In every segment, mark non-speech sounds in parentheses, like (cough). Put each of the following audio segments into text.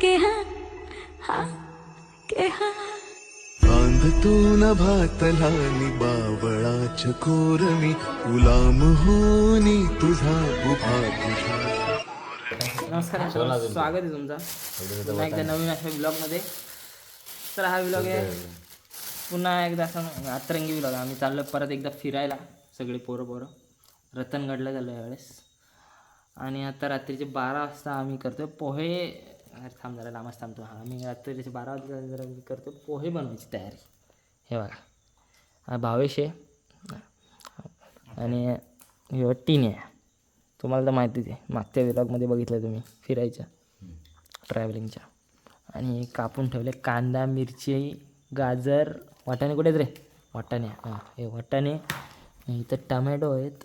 के हाँ हाँ के हाँ। बांधतो नभातला नि बावळाच्या कोरमी गुलाम होनी तुझा उभा तुझा नमस्कार. स्वागत आहे तुमचं. पुन्हा एकदा नवीन अशा ब्लॉगमध्ये. तर हा ब्लॉग आहे. पुन्हा एकदा असा अतरंगी ब्लॉग आम्ही चाललो परत एकदा फिरायला सगळे पोरं पोरं. रतनगडला चाललो यावेळेस. आणि आता रात्रीचे बारा वाजता आम्ही करतो पोहे अरे थांब जरा लांबच थांबतो. हा आम्ही रात्रीचे बारा वाजता जरा करतो पोहे बनवायची तयारी. हे बघा. हा भावेश आहे. आणि हे टीन आहे. तुम्हाला तर माहितीच आहे. मागच्या विलॉगमध्ये बघितलं तुम्ही फिरायच्या ट्रॅव्हलिंगच्या आणि कापून ठेवले कांदा मिरची गाजर वाटाणे कुठे आहेत रे? वाटाणे. हां हे वाटाणे. इथं टमॅटो आहेत.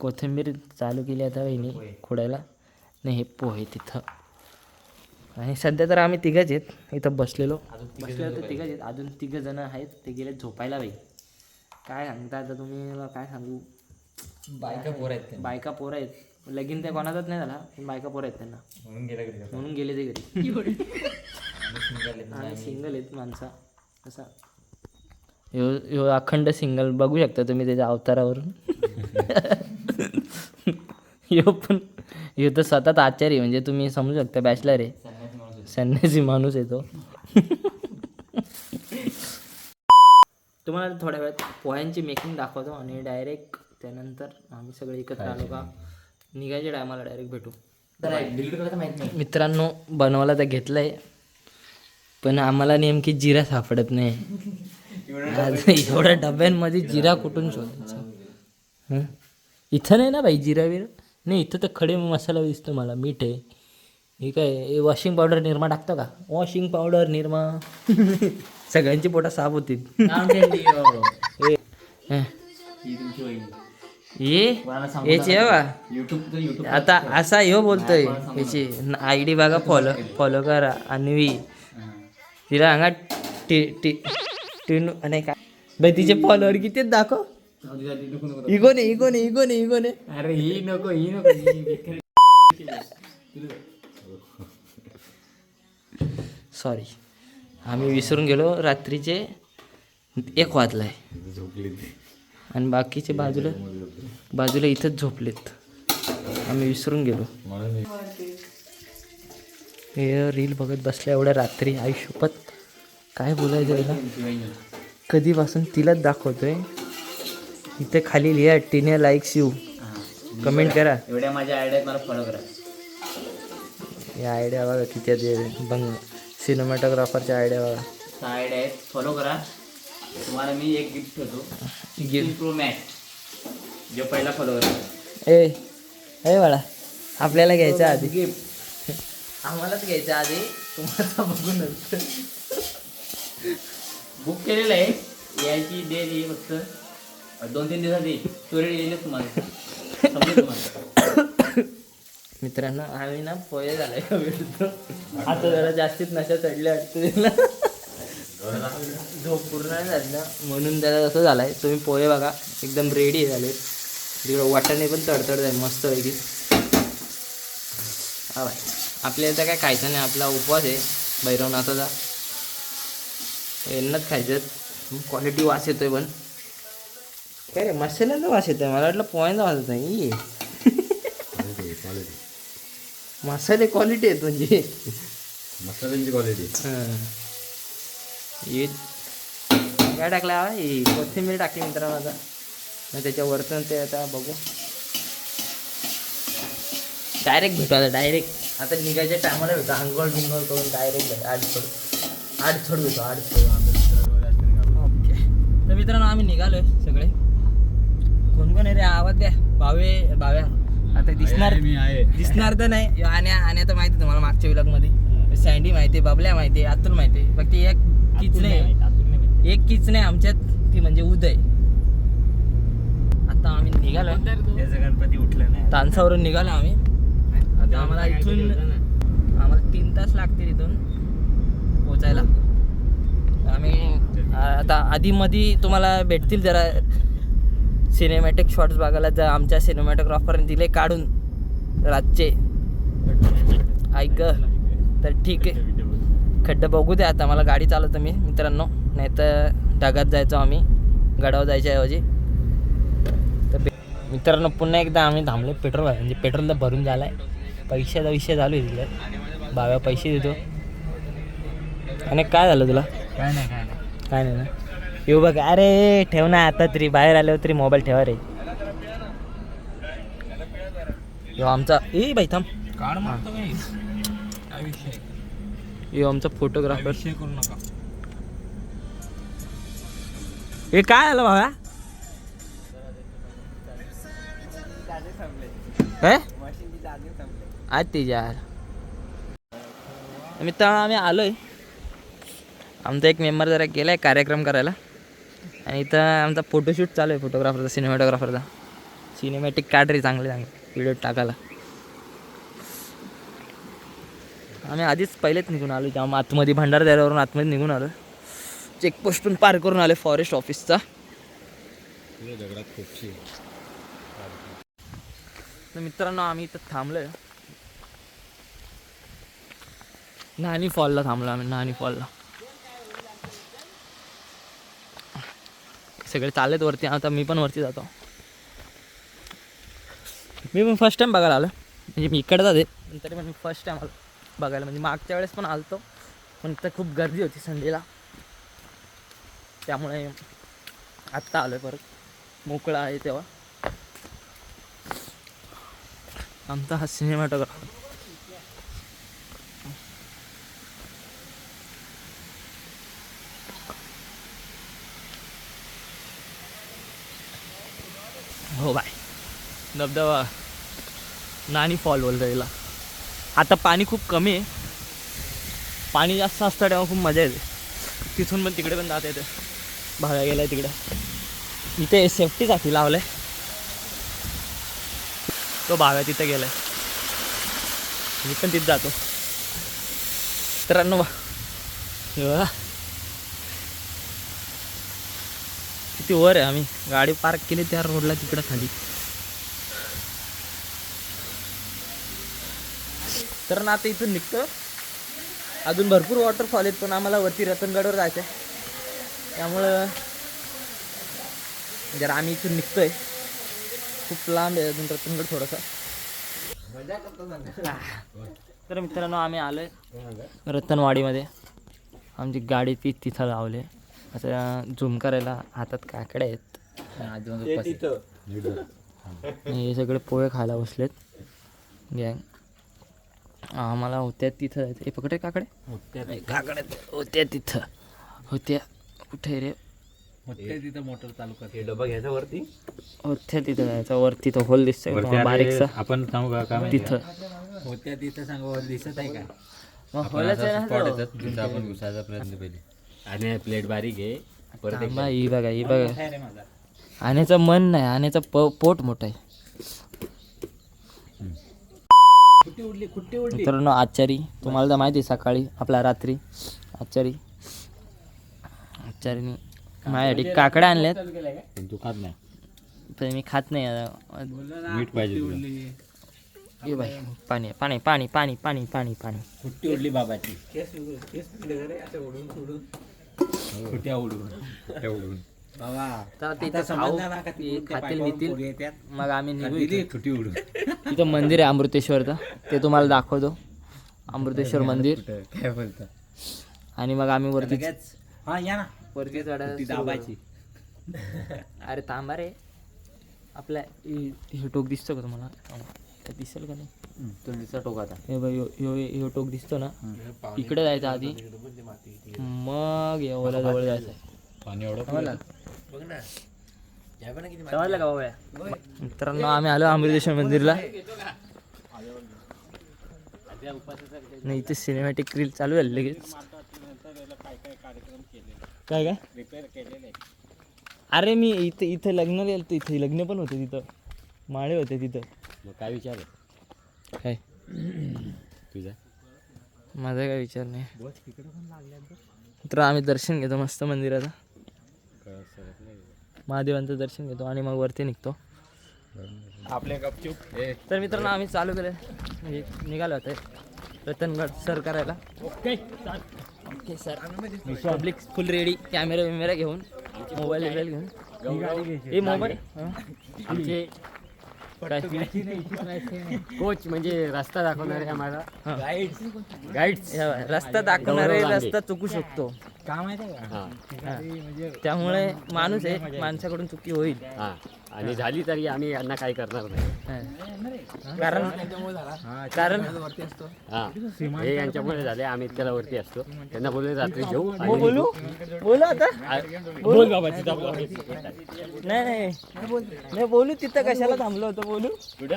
कोथिंबीर चालू केली आता वहिनी खोडायला. नाही हे पोहे तिथं. आणि सध्या तर आम्ही तिघंच आहेत. इथं बसलेलो. बसलेलो तर तिघंच आहेत. अजून तिघं जण आहेत. ते गेले झोपायला बाई. काय सांगता आता तुम्ही? काय सांगू? बायका पोरं आहेत बायका पोरं आहेत. लगीन ते कोणाचाच नाही झाला पण बायका पोरं आहेत त्यांना. म्हणून गेले म्हणून गेले ते घरी (laughs) आणि सिंगल आहेत माणसा. असा. ह्यो ह्यो अखंड सिंगल बघू शकता तुम्ही त्याच्या अवतारावरून. (laughs) ह्यो पण ह्यो तर सतत आचारी आहे, म्हणजे तुम्ही समजू शकता बॅचलर आहे. संन्यासी माणूस आहे तो. तुम्हाला थोड्या वेळात पोह्यांची मेकिंग दाखवतो आणि डायरेक्ट त्यानंतर आम्ही सगळे एकत्र आलो का? निघायच्या टायमाला डायरेक्ट भेटू. मित्रांनो बनवायला तर घेतलंय पण आम्हाला नेमकी जिरा सापडत नाही. एवढ्या डब्यांमध्ये जिरा कुठून शोधायचा? हं? इथं नाही ना बाई जिरा बिरा नाही इथं तर खडे मसाला दिसतो मला मीठ आहे. हे काय वॉशिंग पावडर निरमा टाकतो का वॉशिंग पावडर निरमा सगळ्यांची पोटा साफ होतील हे- हं. आता असा ह्यो बोलतोय याची आय डी बघा फॉलो फॉलो करा अन्वी तिला टी टी टिनू नाही काय बाई तिचे फॉलोअर किती दाखव इगो ने इगो ने इगो ने इगो ने अरे ही नको ही नको सॉरी आम्ही विसरून गेलो रात्रीचे एक वाजलाय. आणि बाकीचे बाजूला बाजूला इथंच झोपलेत. आम्ही विसरून गेलो. हे रील बघत बसल्या एवढ्या रात्री आयुष्यपत काय बोलायचं तिला कधीपासून तिलाच दाखवतोय. इथे खाली लिहा टिने लाईक्स यू कमेंट करा. एवढ्या माझ्या आयडियात मला फॉलो करा. या आयडिया बघा किती आहेत हे. बंग सिनेमॅटोग्राफरच्या आयडिया बघा आयडिया आहेत फॉलो करा. तुम्हाला मी एक गिफ्ट ठेवतो गिफ्ट प्रो मॅक्स जो पहिला फॉलो करा ए ए बाळा आपल्याला घ्यायचं आधी. गिफ्ट आम्हालाच घ्यायचं आधी. तुम्हाला बघून बुक केलेलं आहे. यायची डेट येईल फक्त. दोन तीन दिवसात येईल. स्टोरी येईल तुम्हाला. समजेल तुम्हाला. मित्रांनो आम्ही ना पोहे झालाय का भेटतो आता जरा जास्तीत नशा चढल्या वाटतं झोप पूर्ण नाही झाली ना म्हणून त्याला कसं झालाय. तुम्ही पोहे बघा एकदम रेडी झाले तिकडं वाटाणे पण तडतड आहे मस्त पैकी हा बाय आपल्याला तर काय खायचं नाही आपला उपवास आहे. भैरवनाथाचा यांनाच खायचं क्वालिटी वास येतोय पण. काय रे मसाल्याचा वास येतोय. मला वाटलं पोह्यांचा वास येत नाही मसाले क्वालिटी आहेत म्हणजे. मसाल्यांची क्वालिटी हां. काय टाकला हा? कोथिंबीर टाकली मित्रांनो आता. मग त्याच्यावरतून ते आता बघू. डायरेक्ट भेटू आता डायरेक्ट आता निघायच्या टायमाला भेटू आंघोळ बिंगोळ करून डायरेक्ट भेटू आडछोड आडछोड भेटू आडछोड ओके तर मित्रांनो आम्ही निघालोय सगळे. कोण कोण आहे रे? आवाज द्या. भावे भाव्या. आता दिसणार मी आहे. दिसणार तर नाही. आण्या आण्या तर माहिती तुम्हाला मागच्या विलॉगमध्ये सँडी माहिती आहे बबल्या माहिती आहे अतुल माहिती फक्त एक किच नाही एक किच नाही आमच्यात ती म्हणजे उदय. आता आम्ही निघालो गणपती उठलं नाही. तानसावरून निघालो आम्ही. आता आम्हाला इथून आम्हाला तीन तास लागतील इथून पोचायला. आम्ही आता आधी मधी तुम्हाला भेटतील जरा सिनेमॅटिक शॉट्स बघायला जर आमच्या सिनेमॅटोग्राफरने दिले काढून. रातचे. ऐक तर ठीक आहे. खड्डं बघू दे आता मला गाडी चालवतो मी मित्रांनो. नाही तर ढगात जायचो आम्ही. गडावर जायच्या ऐवजी. तर बे- मित्रांनो पुन्हा एकदा आम्ही थांबले पेट्रोल म्हणजे पेट्रोलला भरून झाला आहे पैशाचा विषय चालू आहे तिकडे बाव्या पैसे देतो. आणि काय झालं तुला? काय नाही काय नाही. काय नाही ना? येऊ बघ अरे ठेव ना आता तरी. बाहेर आल्यावर तरी मोबाईल ठेवा रे. यो आमचा ए बाई थांब. काढ मारतो काय विषय? यो आमचा फोटोग्राफर विषय करू नका. हे काय आलं बाबा हे आज ते यार. मित्रांनो आम्ही आलोय. आमचा एक मेंबर जरा गेलाय कार्यक्रम करायला. आणि इथं आमचा फोटोशूट चालू आहे फोटोग्राफरचा सिनेमॅटोग्राफरचा सिनेमॅटिक काढ रे चांगले. चांगले व्हिडिओ टाकायला. आम्ही आधीच पहिलेच निघून आलो जेव्हा आतमध्ये भंडारदऱ्यावरून आतमध्ये निघून आलो. चेकपोस्टून पार करून आले फॉरेस्ट ऑफिसचा तर मित्रांनो आम्ही इथं थांबलोय. नानी फॉलला थांबलो आम्ही नानी फॉलला. सगळे चाललेत वरती आता मी पण वरती जातो. मी पण फर्स्ट टाइम बघायला आलो. म्हणजे मी इकडे जाते तरी पण मी फर्स्ट टाइम आलो बघायला. म्हणजे मागच्या वेळेस पण आलतो पण तर खूप गर्दी होती संडेला. त्यामुळे आत्ता आलो आहे परत. मोकळा आहे तेव्हा. आमचा हा सिनेमॅटोग्राफर हो बाय धबधबा नानी फॉल बोलतो याला आता पाणी खूप कमी आहे. पाणी जास्त असतं तेव्हा खूप मजा येते. तिथून पण तिकडे पण जाता येते. भाव्या गेलाय तिकडे. इथे सेफ्टीसाठी लावलंय. तो भागा तिथं गेलाय. मी पण तिथं जातो. मित्रांनो बा- किती वर आहे आम्ही. गाडी पार्क केली त्या रोडला तिकडं खाली. तर ना आता इथून निघतो अजून भरपूर वॉटरफॉल आहेत पण आम्हाला वरती रतनगडवर जायचं आहे त्यामुळं जरा आम्ही इथून निघतोय. खूप लांब आहे अजून रतनगड थोडंसं. तर मित्रांनो आम्ही आलोय रतनवाडीमध्ये. आमची गाडी ती तिथं लावली आता झूम करायला हातात काकडे आहेत. हे सगळे पोहे खायला बसलेत. गँग आम्हाला होत्या तिथं जायचं. हे पकडे काकडे. नाही, काकडे होत्या तिथं. होत्या. कुठे रे? तिथं मोटर चालू कर हे डबा घ्यायचा वरती? होत्या तिथं जायचं. वरती तो होल दिसतोय बारीकसा. आपण सांगू का? काय तिथं. होत्या तिथं सांगा दिसत आहे का? मग होलच आहे ना स्पॉट तो. येतात तिथं आपण घुसायचा प्रयत्न पहिले. आणि प्लेट बारीक आहे. परत ही बघा ही बघा. काय रे माझा. आण्याचं मन नाही आण्याचं प पोट मोठं आहे कुठे उडली कुठे उडली मित्रांनो आचारी. तुम्हाला तर माहिती आहे सकाळी आपला रात्री. आचारी. आचारीने माझ्यासाठी काकडे आणल्यात पण तू खात नाही. पण मी खात नाही. आता. मीठ पाहिजे तुला. ए बाई पाणी पाणी पाणी पाणी पाणी पाणी पाणी कुठे उडली बाबाची? कुठ्या उडून बाबा तर तिथं आता खाऊ, ते खातील. मग आम्ही निघू उडून. इथं मंदिर आहे अमृतेश्वरचं ते तुम्हाला दाखवतो. अमृतेश्वर मंदिर. काय बोलतो? आणि मग आम्ही वरती लगेच. हा या ना. वरती ती चढायला सुरू दाबायची. करू. अरे तांबा रे. आपल्या हे टोक दिसतो का तुम्हाला? काय दिसेल का नाही? तुळशीचा टोकाचा हे बघ ह्यो- ह्यो ह्यो टोक दिसतो ना. इकडे जायचं आधी. मग या ओला जवळ जायचं पाणी एवढं समजलं समजलं का बाबा? मित्रांनो आम्ही आलो अमृतेश्वर मंदिरला. नाही इथे सिनेमॅटिक रील चालू झाली लगेच. काय काय? अरे मी इथे इथे लग्न गेलं इथे लग्न पण होते तिथं. माळे होते तिथं. मग काय विचार आहे? काय? तुझा? माझा काय विचार नाही. तर आम्ही दर्शन घेतो मस्त मंदिराचं. महादेवांचं दर्शन घेतो आणि मग वरती निघतो. आपले गपचूप. तर मित्रांनो आम्ही चालू केलं. म्हणजे निघालो होते रतनगड सर करायला. Okay okay sir. Public full ready camera बिमेरा घेऊन मोबाईल बिबाईल घेऊन. हे? मोबाईल आमचे कोच म्हणजे रस्ता दाखवणारे आम्हाला. गाईड्स रस्ता दाखवणारे. रस्ता चुकू शकतो. हा. हा. त्यामुळे माणूस आहे माणसाकडून चुकी होईल. हा. आणि झाली तरी आम्ही यांना काय करणार नाही. हा. कारण कारण हा. हे यांच्यामुळे झाले आम्ही इतक्याला वरती असतो. त्यांना बोलले रात्री घेऊ हो, आणि बोलू. बोलू आता? बोल? बाबा तिथं बोल. नाही नाही. नाही बोलू. तिथं कशाला थांबलो होतो बोलू? कुठं?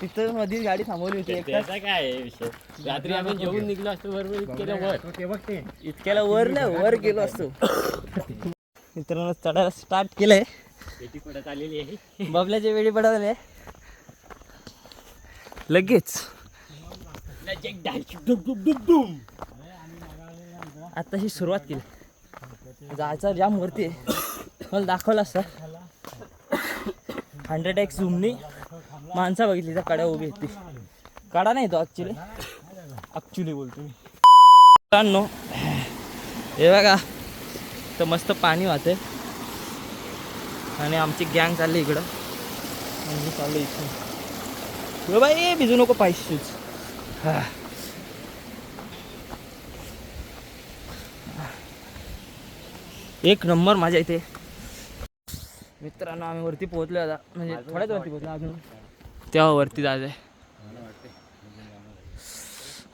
तिथं मधीच गाडी थांबवली होती एक तास. त्याचा काय आहे विषय? रात्री आम्ही जेवून निघलो असतो बरोबर इतक्याला वर. इतक्याला वर नाही वर गेलो असतो. मित्रांनो चढायला स्टार्ट केलंय. पेटी पडत आलेली आहे. बबल्याच्या वेळी पडवले लगेच. आता ही सुरुवात केली. जायचा जाम वरती. मला दाखवलं असतं हंड्रेड एक्स झूमनी माणसा बघितली त्या कड्या उभी होती. कडा नाही तो ॲक्च्युली ॲक्च्युली बोलतो मी. मित्रांनो हे बघा तर मस्त पाणी वाहते आणि आमची गँग चालली इकडं. आणि मी चाललो इथून. बाई भिजू नको पाहिजेच एक नंबर माझ्या इथे. मित्रांनो आम्ही वरती पोहोचलो आता. म्हणजे थोड्याच वरती पोहोचलो अजून. तेव्हा वरती जायचं आहे.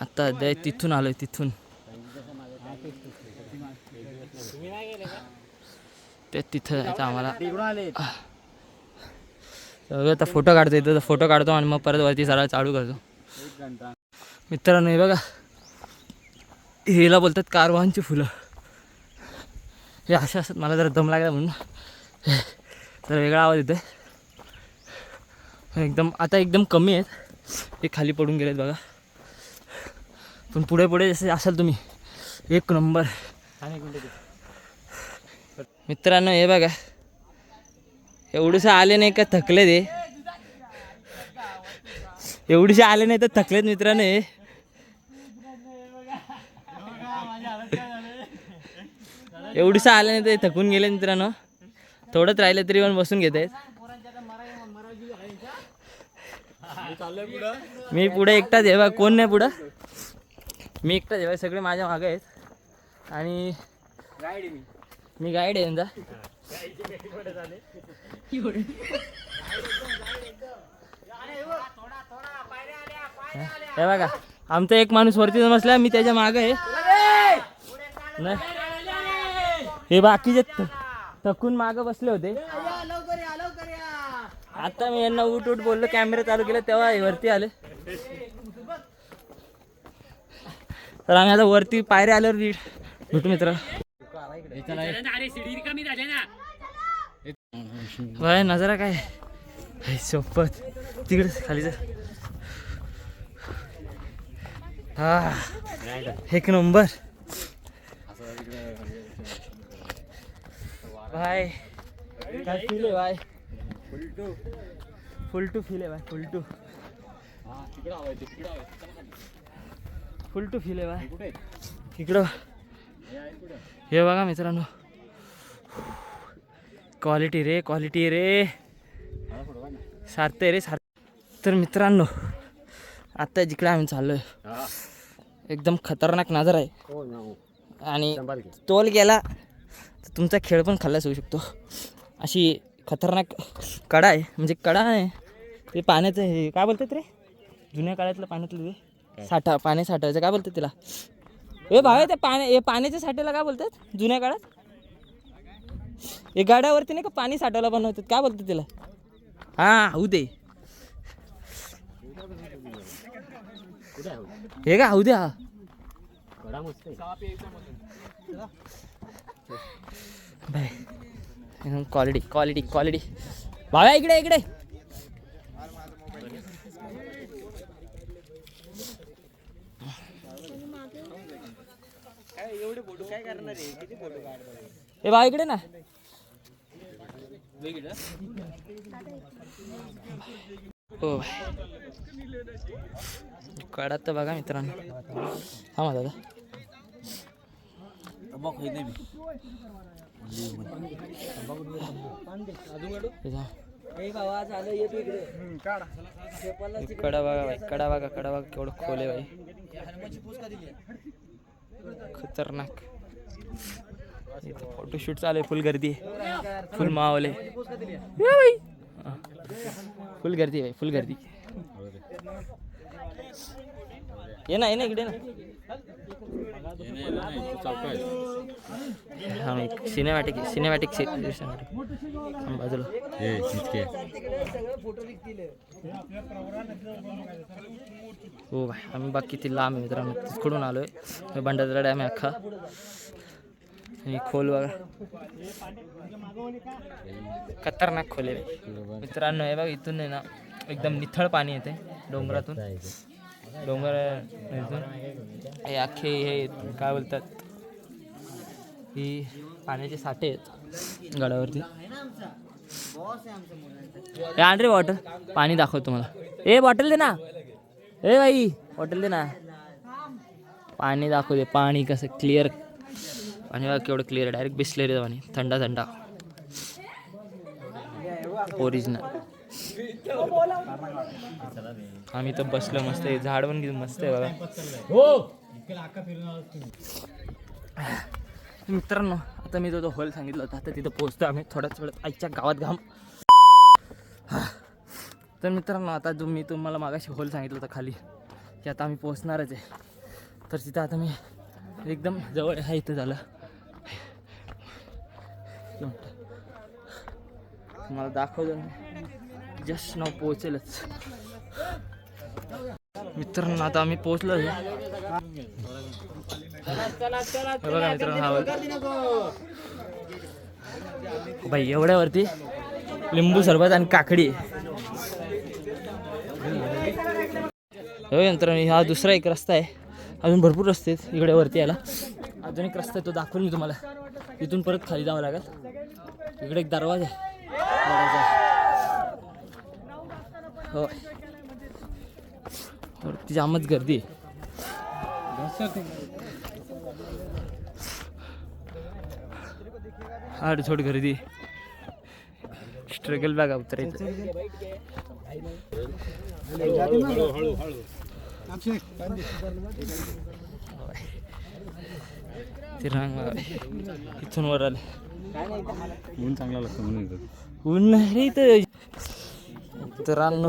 आता अध्याय तिथून आलोय तिथून. ते तिथं जायचं आम्हाला. आता फोटो काढतो इथं फोटो काढतो आणि मग परत वरती सरळ चालू करतो. मित्रांनो हे बघा. हेला बोलतात कारवांची फुलं. हे असे असतात मला जरा दम लागला म्हणून. तर वेगळा आवाज येतो एकदम आता एकदम कमी आहेत. हे खाली पडून गेलेत बघा. पण पुढे पुढे जसे असाल तुम्ही एक नंबर. मित्रांनो हे बघा. एवढेसे आले नाही का थकले ते? एवढेसे आले नाही तर थकलेत मित्रांनो हे. एवढेसे आले नाही तर थकून गेले मित्रांनो. थोडंच राहिलं तरी पण बसून घेत आहेत मी पुढे. एकटाच आहे. बा कोण नाही पुढं? मी एकटाच आहे. बा सगळे माझ्या मागे आहेत. आणि मी. गाईड आहे यांचा हे बघा आमचा एक माणूस वरती बसला मी त्याच्यामागे आहे. नाही. हे बाकीचे थकून मागे बसले होते. आता मी यांना उठ उठ बोललो कॅमेरा चालू केला तेव्हा वरती आले. तर आम्ही आता वरती पायऱ्या आल्यावर री- भेटू मित्र बाय नजरा काय? सोपत तिकडे खाली जा. हा. एक नंबर. भाई काय फील भाई? फुल टू फील आहे भाई full to. Full to feel आहे भाई इकडं हे बघा मित्रांनो. क्वालिटी रे क्वालिटी रे. सारते रे सार तर मित्रांनो आता जिकडे आम्ही चाललोय एकदम खतरनाक नजर आहे. आणि. तोल गेला तर तुमचा खेळ पण खाल्लाच होऊ शकतो. अशी खतरनाक कडा आहे म्हणजे कडा आहे ते पाण्याचं हे काय बोलतात रे? जुन्या काळातलं पाण्यातलं ते साठा पाणी साठायचं काय बोलतात तिला? ए भावे त्या पाण्या हे पाण्याच्या साठ्याला काय बोलतात? जुन्या काळात? हे गाड्यावरती नाही का पाणी साठायला बनवतात? काय बोलतात तिला? हां होऊ दे? हे का होऊ मस्त आहे. Bye. Quality quality quality Bhavya इकडे इकडे. ए भाव इकडे ना. हो कडा तर बघा मित्रांनो. थांबा दादा. कडा बघा भाई कडा बघा कडा बघा केवढं खोल भाई। खतरनाक। इथं फोटोशूट चालू आहे फुल गर्दी आहे. फुल मावले या फुल गर्दी आहे भाई फुल गर्दी. ये ना ये ना इकडे ना. सिनेमॅटिक सिनेमॅटिक बाजूला. हे भाई आम्ही बाग किती लांब आहे मित्रांनो. तिकडून आलोय. हे बंडाचा डॅम आहे अख्खा. आणि खोल बघा. खतरनाक खोल आहे. मित्रांनो हे बघा इथून आहे ना एकदम निथळ पाणी येते डोंगरातून. डोंगर आहे हे अख्खे हे काय बोलतात? ही पाण्याचे साठे आहेत गडावरती. हे आण रे बॉटल. पाणी दाखव तुम्हाला. ए बॉटल दे ना. ए बाई बॉटल दे ना. पाणी दाखव दे. पाणी कसं क्लिअर पाणी बघा केवढं क्लिअर डायरेक्ट बिस्लेरीचं पाणी. थंडा थंडा. ओरिजिनल आम्ही तर बसलो मस्त आहे झाड पण किती मस्त आहे बघा. मित्रांनो आता मी जो हॉल सांगितलं होता आता तिथं पोहोचतो आम्ही. थोड्याच वेळात आईच्या गावात घाम. तर मित्रांनो आता जो मी तुम्हाला मागाशी हॉल सांगितलं होतं खाली की आता आम्ही पोहोचणारच आहे. तर तिथं आता मी एकदम जवळ हा इथं झालं. तुम्हाला दाखवतो ना जस्ट नाव पोहोचेलच. मित्रांनो आता आम्ही पोहोचलो बघा मित्रांनो भाई एवढ्यावरती लिंबू सरबत आणि काकडी. आहे. मित्रांनो हा दुसरा एक रस्ता आहे. अजून भरपूर रस्ते आहेत इकडे वरती यायला. अजून एक रस्ता आहे तो दाखवून मी तुम्हाला. इथून परत खाली जावं लागेल. इकडे एक दरवाजा आहे. दरवाजा. हो. वरती जामच गर्दी आड थोडी गर्दी. स्ट्रगल बघा उतरायचं. ते रांग. इथून वर आले. ऊन चांगला लागतो म्हणून. ऊन नाही रे इथं. मित्रांनो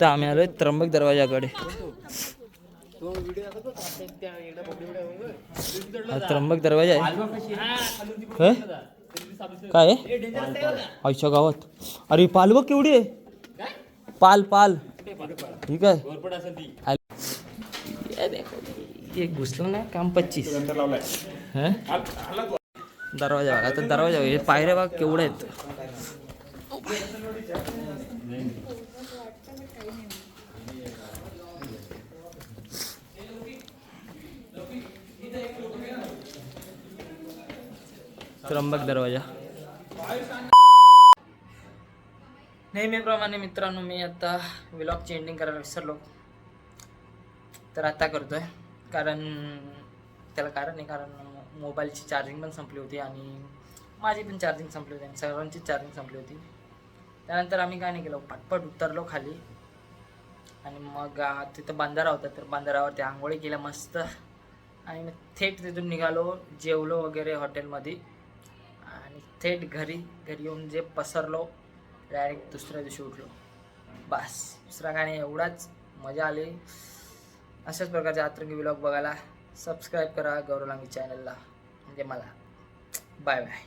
तर आम्ही आलोय त्र्यंबक दरवाजाकडे त्र्यंबक दरवाजा आहे हे? काय आहे? आईच्या गावात अरे पाल बघ केवढी आहे पाल पाल ठीक आहे ये देखो, ये घुसलं ना काम पच्चीस? दरवाजा बघा आता दरवाजा. हे पायऱ्या बघा केवढ्या आहेत त्र्यंबक दरवाजा. नेहमीप्रमाणे मित्रांनो मी आता व्लॉगची एंडिंग करायला विसरलो. तर आता करतोय. कारण त्याला कारण आहे कारण मोबाईलची चार्जिंग पण संपली होती आणि माझी पण चार्जिंग संपली होती आणि सर्वांची चार्जिंग संपली होती. त्यानंतर आम्ही काय नाही केलं पटपट उतरलो खाली. आणि मग तिथं बांधारा होता तर बंधारावरती आंघोळी केल्या मस्त. आणि मग थेट तिथून निघालो जेवलो वगैरे हॉटेलमध्ये. आणि थेट घरी घरी येऊन जे पसरलो डायरेक्ट दुसऱ्या दिवशी उठलो. बस दुसरा गाणी एवढाच मजा आली. अशाच प्रकारचे आतरंगी व्लॉग बघायला सबस्क्राईब करा गौरवलांगी चॅनलला म्हणजे मला. Bye bye